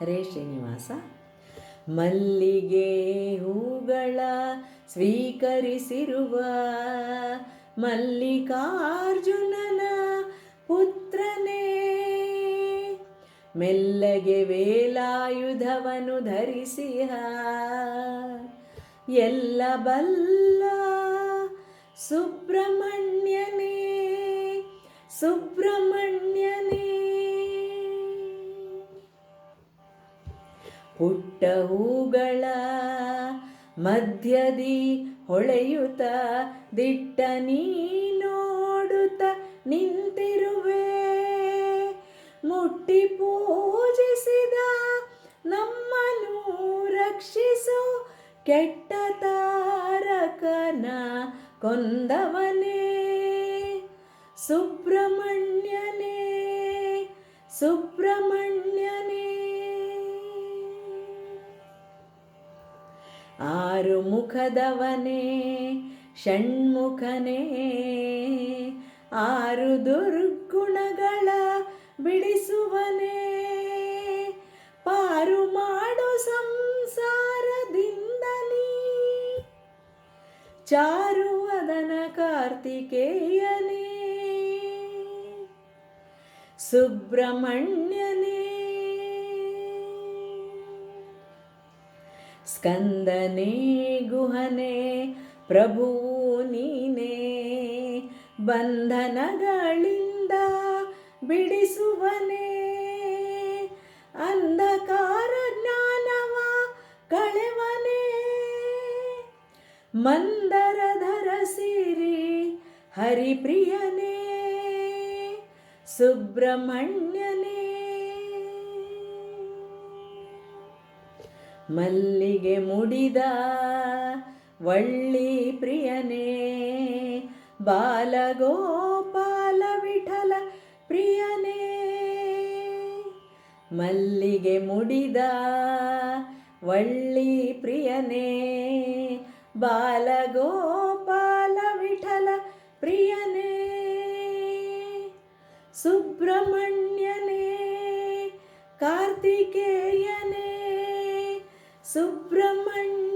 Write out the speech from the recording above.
ಹರೇ ಶ್ರೀನಿವಾಸ. ಮಲ್ಲಿಗೆ ಹೂಗಳ ಸ್ವೀಕರಿಸಿರುವ ಮಲ್ಲಿಕಾರ್ಜುನನ ಪುತ್ರನೇ ಮೆಲ್ಲಗೆ ವೇಲಾಯುಧವನು ಧರಿಸಿಹ. ಎಲ್ಲ ಬಲ್ಲ ಸುಬ್ರಹ್ಮಣ್ಯನೇ ಸುಬ್ರಹ್ಮಣ್ಯನೇ ಪುಟ್ಟ ಹೂಗಳ ಮಧ್ಯದಿ ಹೊಳೆಯುತ್ತ ದಿಟ್ಟ ನೀ ನೋಡುತ್ತ ನಿಂತಿರುವೆ. ಮುಟ್ಟಿ ಪೂಜಿಸಿದ ನಮ್ಮನ್ನು ರಕ್ಷಿಸು. ಕೆಟ್ಟ ತಾರಕನ ಕೊಂದವನೇ, ಸುಬ್ರಹ್ಮಣ್ಯನೇ ಸುಬ್ರಹ್ಮಣ್ಯನೇ. ಆರು ಮುಖದವನೇ ಷಣ್ಮುಖನೇ. ಆರು ದುರ್ಗುಣಗಳ ಬಿಡಿಸುವನೇ. ಪಾರು ಮಾಡು ಸಂಸಾರದಿಂದ ನೀ ಚಾರುವದನ ಕಾರ್ತಿಕೇಯನೇ. ಸುಬ್ರಹ್ಮಣ್ಯನೇ ಸ್ಕಂದನೇ ಗುಹನೆ ಪ್ರಭು ನೀನೇ ಬಂಧನಗಳಿಂದ ಬಿಡಿಸುವನೇ ಅಂಧಕಾರ ಜ್ಞಾನವ ಕಳೆವನೇ ಮಂದರಧರ ಸಿರಿ ಹರಿಪ್ರಿಯನೇ ಸುಬ್ರಹ್ಮಣ್ಯನೇ ಮಲ್ಲಿಗೆ ಮುಡಿದ ವಳ್ಳಿ ಪ್ರಿಯನೇ, ಬಾಲಗೋಪಾಲ ವಿಠಲ ಪ್ರಿಯನೇ. ಮಲ್ಲಿಗೆ ಮುಡಿದ ವಳ್ಳಿ ಪ್ರಿಯನೇ, ಬಾಲಗೋಪಾಲ ವಿಠಲ ಪ್ರಿಯನೇ. ಸುಬ್ರಹ್ಮಣ್ಯನೇ ಕಾರ್ತಿಕೇಯನೇ Subramanya.